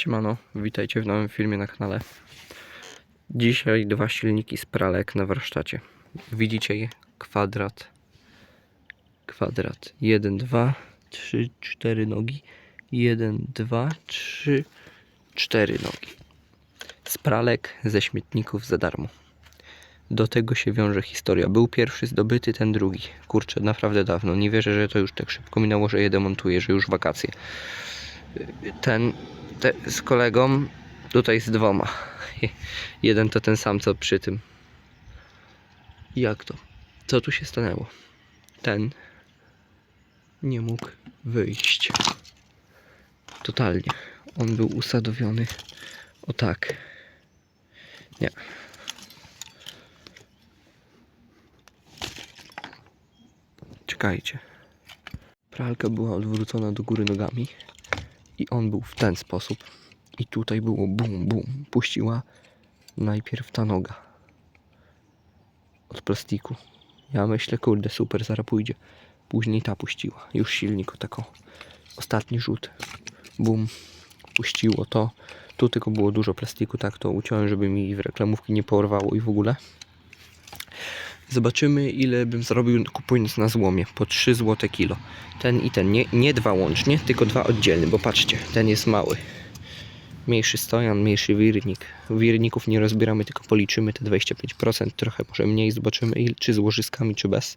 Siemano, witajcie w nowym filmie na kanale. Dzisiaj dwa silniki z pralek na warsztacie. Widzicie je? Kwadrat. Kwadrat. 1, 2, 3, 4 nogi. 1, 2, 3, 4 nogi. Z pralek ze śmietników za darmo. Do tego się wiąże historia. Był pierwszy zdobyty, ten drugi. Kurczę, naprawdę dawno. Nie wierzę, że to już tak szybko minęło, że je demontuję, że już wakacje. Ten te, z kolegą, tutaj z dwoma. Jeden to ten sam, co przy tym. Jak to? Co tu się stanęło? Ten nie mógł wyjść. Totalnie. On był usadowiony o tak. Nie. Czekajcie. Pralka była odwrócona do góry nogami i on był w ten sposób. I tutaj było bum, bum. Puściła najpierw ta noga od plastiku. Ja myślę, kurde, super, zaraz pójdzie. Później ta puściła. Już silnik o tako. Ostatni rzut. Bum. Puściło to. Tu tylko było dużo plastiku, tak to uciąłem, żeby mi w reklamówki nie porwało i w ogóle. Zobaczymy ile bym zarobił kupując na złomie. Po 3 zł kilo. Ten i ten. Nie, nie dwa łącznie, tylko dwa oddzielne, bo patrzcie, ten jest mały. Mniejszy stojan, mniejszy wirnik. Wirników nie rozbieramy, tylko policzymy te 25%, trochę może mniej, zobaczymy czy z łożyskami, czy bez.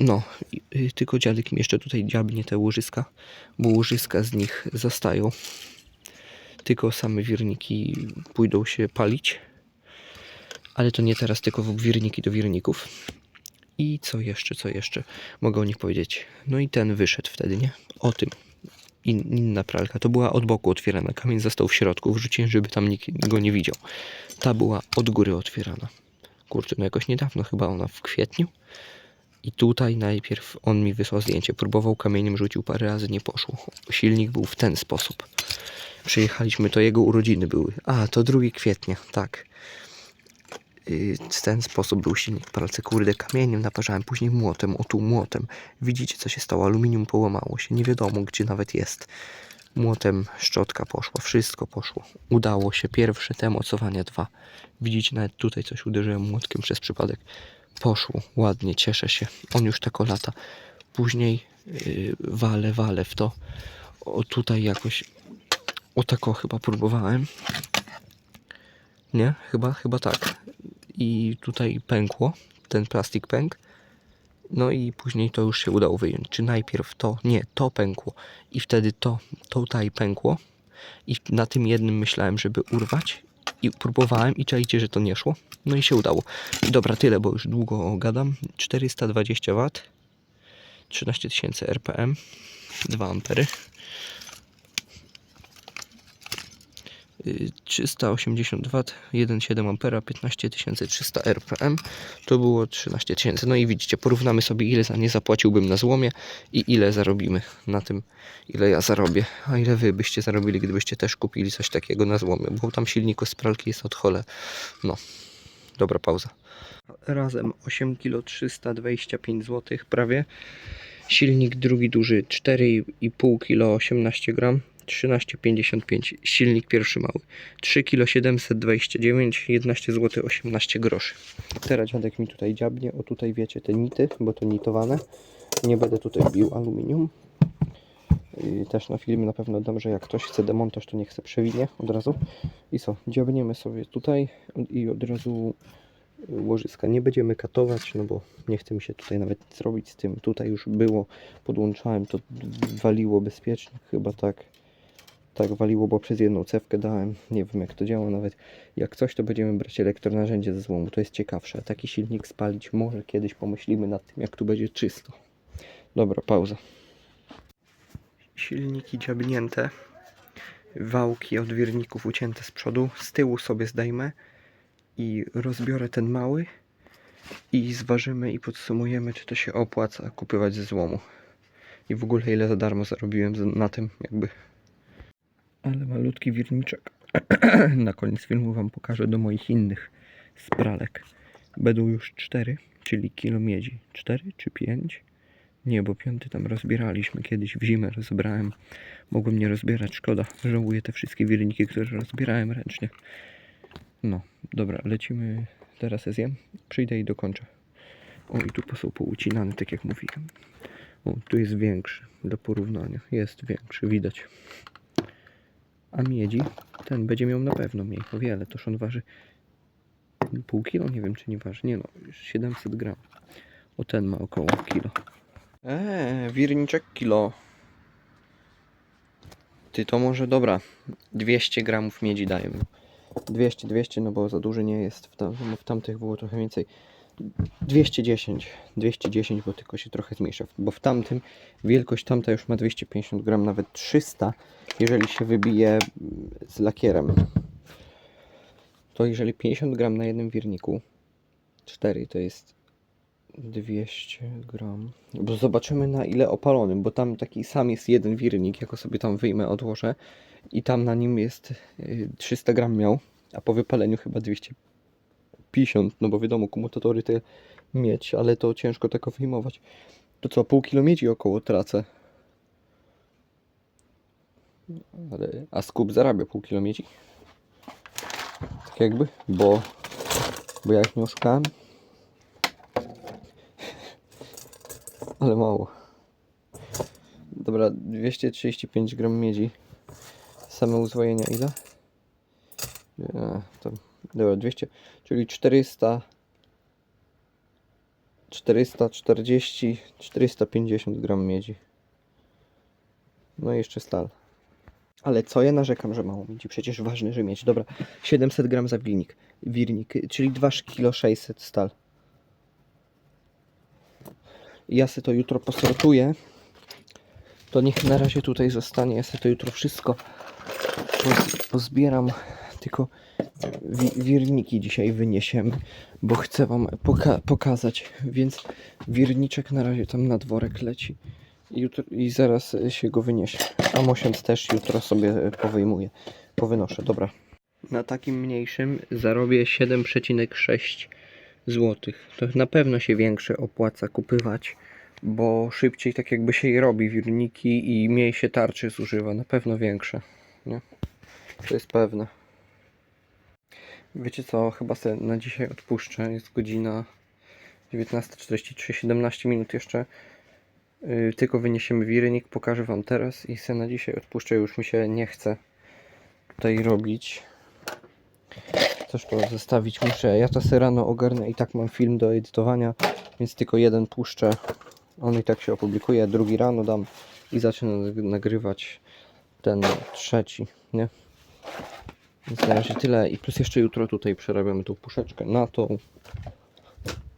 No, y, tylko dziadek mi jeszcze tutaj dziabnie te łożyska, bo łożyska z nich zostają. Tylko same wirniki pójdą się palić. Ale to nie teraz, tylko w wirniki do wirników. I co jeszcze, co jeszcze mogę o nich powiedzieć? No i ten wyszedł wtedy, nie? O tym. In, inna pralka. To była od boku otwierana. Kamień został w środku. Wrzuciłem, żeby tam nikt go nie widział. Ta była od góry otwierana. Kurczę, no jakoś niedawno chyba ona w kwietniu. I tutaj najpierw on mi wysłał zdjęcie. Próbował kamieniem, rzucił parę razy, nie poszło. Silnik był w ten sposób. Przyjechaliśmy, to jego urodziny były. A, to 2 kwietnia, tak. Y, w ten sposób był silnik w pralce. Kurde, kamieniem naparzałem, później młotem, o tu młotem. Widzicie, co się stało? Aluminium połamało się, nie wiadomo, gdzie nawet jest. Młotem szczotka poszła, wszystko poszło. Udało się, pierwsze te mocowania dwa. Widzicie, nawet tutaj coś uderzyłem młotkiem przez przypadek. Poszło, ładnie, cieszę się. On już tako lata. Później yy, walę, walę w to. O tutaj jakoś, o tako chyba próbowałem. Nie? Chyba, chyba tak. I tutaj pękło, ten plastik pękł. No i później to już się udało wyjąć. Czy najpierw to, nie, to pękło i wtedy to, tutaj pękło i na tym jednym myślałem, żeby urwać i próbowałem i czajcie, że to nie szło. No i się udało. Dobra, tyle, bo już długo gadam. 420 W, 13 000 RPM, 2 ampery. 380 W, 1,7 ampera, 15300 RPM, to było 13 tysięcy. No i widzicie, porównamy sobie ile za nie zapłaciłbym na złomie i ile zarobimy na tym, ile ja zarobię, a ile wy byście zarobili, gdybyście też kupili coś takiego na złomie, bo tam silniku z pralki jest od chole. No, dobra pauza. Razem 8 kg 325 zł prawie. Silnik drugi duży 4,5 kg 18 gram 13,55 silnik pierwszy mały 3 kg 729 11 zł 18 groszy teraz dziadek mi tutaj dziabnie o tutaj wiecie te nity bo to nitowane nie będę tutaj bił aluminium I też na filmie na pewno dam, że jak ktoś chce demontaż to niech chce przewinie od razu i co, dziabniemy sobie tutaj i od razu łożyska. Nie będziemy katować, no bo nie chce mi się tutaj nawet zrobić z tym. Tutaj już było, podłączałem, to waliło bezpiecznie, chyba tak. Tak waliło, bo przez jedną cewkę dałem. Nie wiem jak to działa nawet. Jak coś, to będziemy brać elektronarzędzie ze złomu. To jest ciekawsze. Taki silnik spalić może kiedyś pomyślimy nad tym, jak tu będzie czysto. Dobra, pauza. Silniki dziabnięte. Wałki od wirników ucięte z przodu. Z tyłu sobie zdejmę i rozbiorę ten mały i zważymy i podsumujemy, czy to się opłaca kupywać ze złomu. I w ogóle ile za darmo zarobiłem na tym jakby. Ale malutki wirniczek. na koniec filmu Wam pokażę do moich innych spralek. Będą już cztery, czyli kilo miedzi. Cztery czy pięć? Nie, bo piąty tam rozbieraliśmy kiedyś w zimę, rozbrałem. Mogłem nie rozbierać, szkoda. Żałuję te wszystkie wirniki, które rozbierałem ręcznie. No, dobra, lecimy. Teraz je zjem. Przyjdę i dokończę. O, i tu są poucinane, tak jak mówiłem. O, tu jest większy, do porównania. Jest większy, widać. A miedzi, ten będzie miał na pewno mniej, o wiele. Toż on waży pół kilo, nie wiem czy nie waży. Nie no, już 700 gram. O ten ma około kilo. Eee, wirniczek kilo. Ty to może dobra. 200 gramów miedzi dajemy. 200, 200, no bo za duży nie jest. W, tam, w tamtych było trochę więcej. 210, 210, bo tylko się trochę zmniejsza. Bo w tamtym wielkość tamta już ma 250 gram, nawet 300, jeżeli się wybije z lakierem. To jeżeli 50 gram na jednym wirniku, 4 to jest 200 gram. Bo zobaczymy na ile opalonym, bo tam taki sam jest jeden wirnik, jako sobie tam wyjmę, odłożę i tam na nim jest y, 300 gram miał, a po wypaleniu chyba 250, no bo wiadomo, kumulatory te mieć, ale to ciężko tego wyjmować. To co, pół kilo miedzi około tracę. Ale, a skup zarabia pół kilo miedzi. Tak jakby, bo, bo jak nie oszukałem, ale mało. Dobra, 235 gram miedzi. Same uzwojenia ile? To, dobra, 200, czyli 400, 440, 450 gram miedzi. No i jeszcze stal. Ale co ja narzekam, że mało miedzi? Przecież ważne, że mieć. Dobra, 700 gram za wirnik, wirnik czyli 2 kg 600 stal. Ja se to jutro posortuję. To niech na razie tutaj zostanie. Ja se to jutro wszystko poz, pozbieram. Tylko wi wirniki dzisiaj wyniesiemy, bo chcę wam poka pokazać. Więc wirniczek na razie tam na dworek leci. I, jutro, I zaraz się go wyniesie. A mosiąc też jutro sobie powyjmuję. Powynoszę, dobra. Na takim mniejszym zarobię 7,6 złotych. To na pewno się większe opłaca kupywać, bo szybciej tak jakby się je robi wirniki i mniej się tarczy zużywa. Na pewno większe. Nie? To jest pewne. Wiecie co, chyba sobie na dzisiaj odpuszczę. Jest godzina 19.43, 17 minut jeszcze. Yy, tylko wyniesiemy wirnik, pokażę wam teraz i se na dzisiaj odpuszczę. Już mi się nie chce tutaj robić. Coś to zostawić muszę. Ja to sobie rano ogarnę i tak mam film do edytowania, więc tylko jeden puszczę. On i tak się opublikuje, drugi rano dam i zacznę nag- nagrywać ten trzeci, nie? Więc na razie tyle i plus jeszcze jutro tutaj przerabiamy tą puszeczkę na tą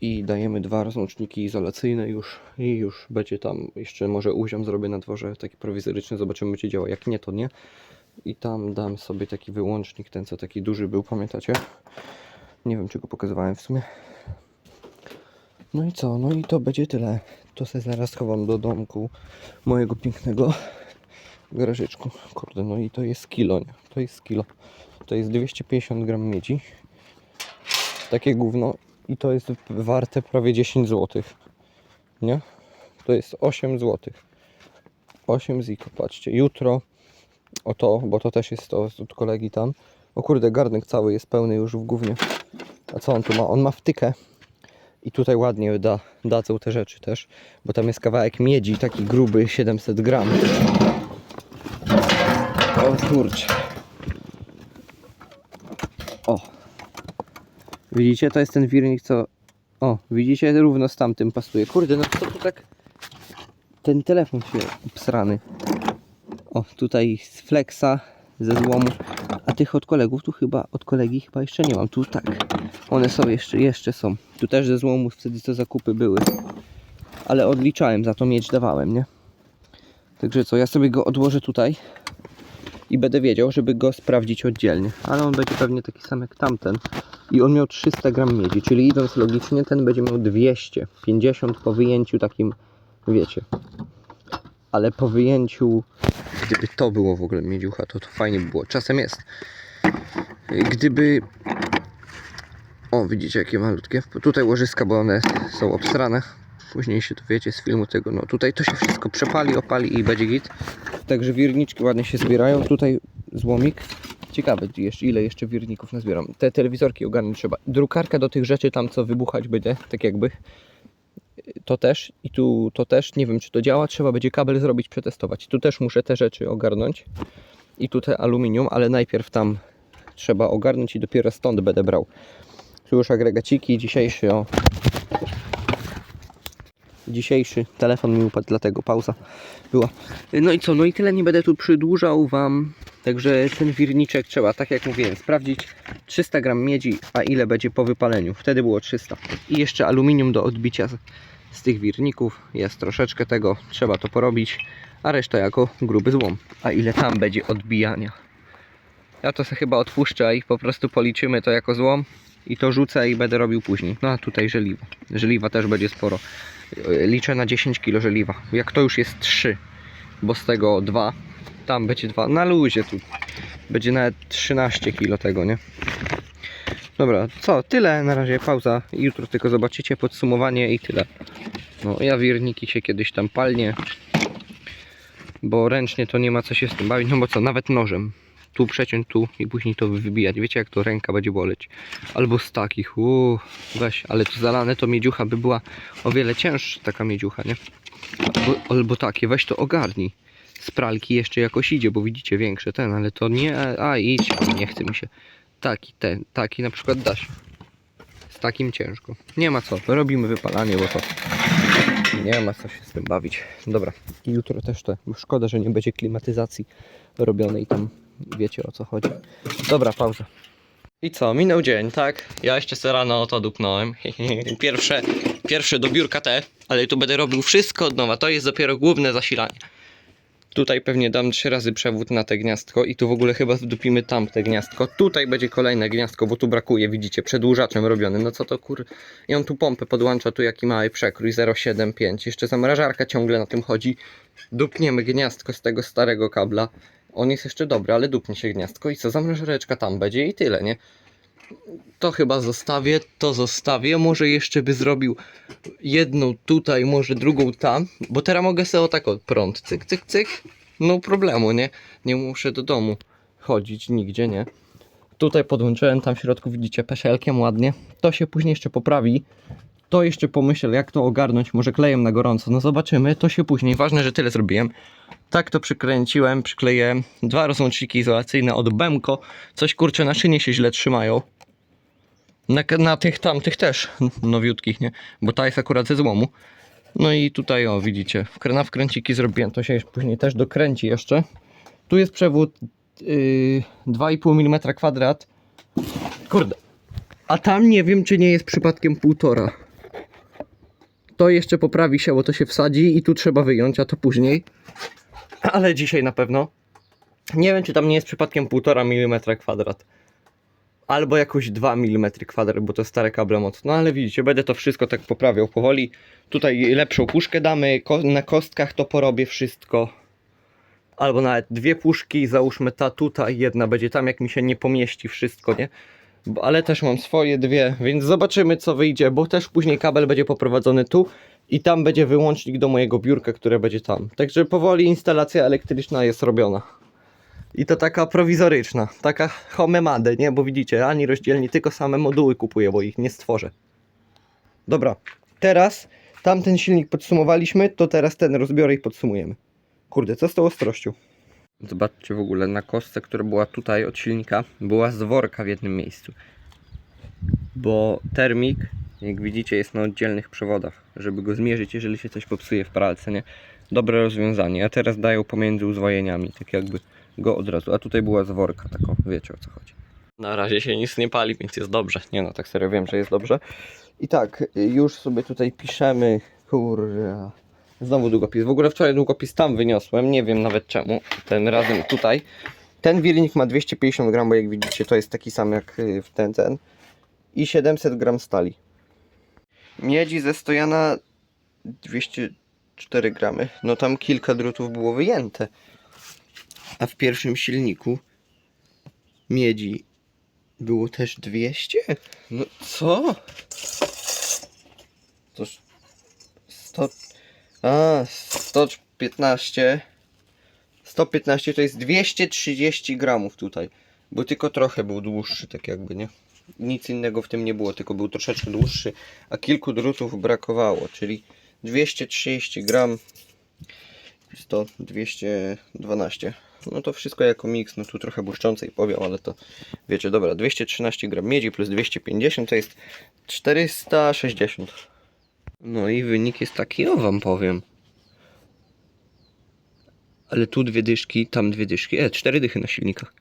i dajemy dwa rozłączniki izolacyjne już i już będzie tam jeszcze może uziom zrobię na dworze taki prowizoryczny, zobaczymy czy działa, jak nie to nie. I tam dam sobie taki wyłącznik, ten co taki duży był, pamiętacie? Nie wiem czy go pokazywałem w sumie. No i co, no i to będzie tyle. To sobie zaraz chowam do domku mojego pięknego garażyczku kurde, no i to jest kilo, nie? to jest kilo to jest 250 gram miedzi takie gówno i to jest warte prawie 10 zł. Nie? To jest 8 zł. 8 ziko, patrzcie. Jutro o to, bo to też jest to od kolegi tam. O kurde, garnek cały jest pełny już w gównie. A co on tu ma? On ma wtykę. I tutaj ładnie da, dadzą te rzeczy też, bo tam jest kawałek miedzi, taki gruby, 700 gram. Kurczę. O, Widzicie, to jest ten wirnik, co... O, widzicie, równo z tamtym pasuje. Kurde, no co tu tak... Ten telefon się obsrany. O, tutaj z flexa, ze złomu. A tych od kolegów, tu chyba, od kolegi chyba jeszcze nie mam. Tu tak. One są jeszcze, jeszcze są. Tu też ze złomu wtedy co zakupy były. Ale odliczałem, za to mieć dawałem, nie? Także co, ja sobie go odłożę tutaj i będę wiedział, żeby go sprawdzić oddzielnie. Ale on będzie pewnie taki sam jak tamten. I on miał 300 gram miedzi, czyli idąc logicznie, ten będzie miał 250 po wyjęciu takim, wiecie. Ale po wyjęciu, gdyby to było w ogóle miedziucha, to to fajnie by było. Czasem jest. Gdyby... O, widzicie jakie malutkie. Tutaj łożyska, bo one są obstrane. Później się dowiecie z filmu tego, no tutaj to się wszystko przepali, opali i będzie git. Także wirniczki ładnie się zbierają. Tutaj złomik. Ciekawe jeszcze, ile jeszcze wirników nazbieram. Te telewizorki ogarnąć trzeba. Drukarka do tych rzeczy tam, co wybuchać będzie, tak jakby. To też i tu to też. Nie wiem, czy to działa. Trzeba będzie kabel zrobić, przetestować. Tu też muszę te rzeczy ogarnąć. I tu te aluminium, ale najpierw tam trzeba ogarnąć i dopiero stąd będę brał. Tu już agregaciki, dzisiejszy o. Dzisiejszy telefon mi upadł, dlatego pauza była. No i co, no i tyle nie będę tu przedłużał Wam. Także ten wirniczek trzeba, tak jak mówiłem, sprawdzić 300 gram miedzi, a ile będzie po wypaleniu. Wtedy było 300. I jeszcze aluminium do odbicia z, z tych wirników. Jest troszeczkę tego, trzeba to porobić, a reszta jako gruby złom. A ile tam będzie odbijania? Ja to sobie chyba odpuszczę i po prostu policzymy to jako złom i to rzucę i będę robił później. No a tutaj żeliwa. Żeliwa też będzie sporo. Liczę na 10 kg żeliwa. Jak to już jest 3, bo z tego 2, tam będzie 2. Na luzie tu będzie nawet 13 kg tego, nie? Dobra, co? Tyle. Na razie pauza. Jutro tylko zobaczycie podsumowanie i tyle. No ja wirniki się kiedyś tam palnie. Bo ręcznie to nie ma co się z tym bawić. No bo co? Nawet nożem tu przeciąć tu i później to wybijać. Wiecie jak to ręka będzie boleć. Albo z takich, uuu, weź, ale tu zalane to miedziucha by była o wiele cięższa taka miedziucha, nie? Albo, albo takie, weź to ogarnij. Z pralki jeszcze jakoś idzie, bo widzicie większe ten, ale to nie, a idź, nie chce mi się. Taki, ten, taki na przykład da się. Z takim ciężko. Nie ma co, robimy wypalanie, bo to nie ma co się z tym bawić. Dobra, jutro też to, szkoda, że nie będzie klimatyzacji robionej tam wiecie o co chodzi. Dobra, pauza. I co, minął dzień, tak? Ja jeszcze se rano to dupnąłem. Pierwsze, pierwsze do biurka te, ale tu będę robił wszystko od nowa. To jest dopiero główne zasilanie. Tutaj pewnie dam trzy razy przewód na te gniazdko i tu w ogóle chyba wdupimy tamte gniazdko. Tutaj będzie kolejne gniazdko, bo tu brakuje, widzicie, przedłużaczem robiony. No co to kur... I on tu pompę podłącza, tu jaki mały przekrój, 0,75. Jeszcze zamrażarka ciągle na tym chodzi. Dupniemy gniazdko z tego starego kabla. On jest jeszcze dobry, ale dupnie się gniazdko i co, zamrażareczka tam będzie i tyle, nie? To chyba zostawię, to zostawię. Może jeszcze by zrobił jedną tutaj, może drugą tam, bo teraz mogę sobie o tak prąd, cyk, cyk, cyk. No problemu, nie? Nie muszę do domu chodzić nigdzie, nie? Tutaj podłączyłem, tam w środku widzicie peszelkiem ładnie. To się później jeszcze poprawi. To jeszcze pomyślę, jak to ogarnąć, może klejem na gorąco. No zobaczymy, to się później. Ważne, że tyle zrobiłem. Tak to przykręciłem, przykleję dwa rozłączniki izolacyjne od Bemko. Coś kurczę na szynie się źle trzymają. Na, na tych tamtych też nowiutkich, nie? Bo ta jest akurat ze złomu. No i tutaj o widzicie, na wkręciki zrobiłem, to się później też dokręci jeszcze. Tu jest przewód yy, 2,5 mm kwadrat. Kurde. A tam nie wiem czy nie jest przypadkiem półtora. To jeszcze poprawi się, bo to się wsadzi i tu trzeba wyjąć, a to później. Ale dzisiaj na pewno. Nie wiem, czy tam nie jest przypadkiem 1,5 mm kwadrat. Albo jakoś 2 mm kwadrat, bo to stare kable mocno. No ale widzicie, będę to wszystko tak poprawiał powoli. Tutaj lepszą puszkę damy, na kostkach to porobię wszystko. Albo nawet dwie puszki, załóżmy ta tutaj, jedna będzie tam, jak mi się nie pomieści wszystko, nie? Ale też mam swoje dwie, więc zobaczymy co wyjdzie, bo też później kabel będzie poprowadzony tu i tam będzie wyłącznik do mojego biurka, które będzie tam. Także powoli instalacja elektryczna jest robiona. I to taka prowizoryczna, taka homemade, nie? Bo widzicie, ani rozdzielnie, tylko same moduły kupuję, bo ich nie stworzę. Dobra, teraz tamten silnik podsumowaliśmy, to teraz ten rozbiorę i podsumujemy. Kurde, co z tą ostrością? Zobaczcie w ogóle, na kostce, która była tutaj od silnika, była zworka w jednym miejscu. Bo termik, jak widzicie, jest na oddzielnych przewodach, żeby go zmierzyć, jeżeli się coś popsuje w pralce, nie? Dobre rozwiązanie. A teraz dają pomiędzy uzwojeniami, tak jakby go od razu. A tutaj była zworka, taką, wiecie o co chodzi. Na razie się nic nie pali, więc jest dobrze. Nie no, tak serio wiem, że jest dobrze. I tak, już sobie tutaj piszemy, kurwa. Znowu długopis. W ogóle wczoraj długopis tam wyniosłem, nie wiem nawet czemu. Ten razem tutaj. Ten wirnik ma 250 gram, bo jak widzicie to jest taki sam jak y, w ten, ten. I 700 gram stali. Miedzi ze stojana 204 gramy. No tam kilka drutów było wyjęte. A w pierwszym silniku miedzi było też 200? No co? Toż 100, a, 115. 115 to jest 230 gramów tutaj. Bo tylko trochę był dłuższy, tak jakby, nie? Nic innego w tym nie było, tylko był troszeczkę dłuższy, a kilku drutów brakowało, czyli 230 gram 100, 212. No to wszystko jako miks, no tu trochę błyszczącej powiem, ale to wiecie, dobra, 213 gram miedzi plus 250 to jest 460. No i wynik jest taki, o wam powiem. Ale tu dwie dyszki, tam dwie dyszki, e, cztery dychy na silnikach.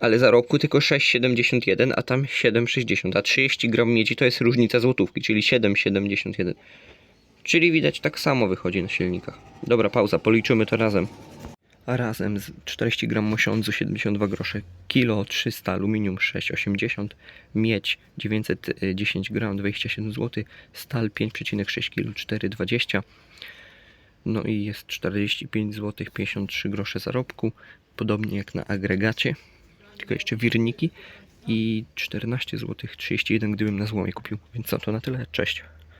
Ale za roku tylko 6,71, a tam 7,60, a 30 gram miedzi to jest różnica złotówki, czyli 7,71. Czyli widać tak samo wychodzi na silnikach. Dobra, pauza, policzymy to razem. A razem z 40 gram mosiądzu 72 grosze, kilo 300, aluminium 6,80, miedź 910 gram 27 zł, stal 5,6 kg 4,20 no i jest 45 zł 53 grosze zarobku, podobnie jak na agregacie, tylko jeszcze wirniki i 14 zł 31 gdybym na złomie kupił, więc co to na tyle, cześć.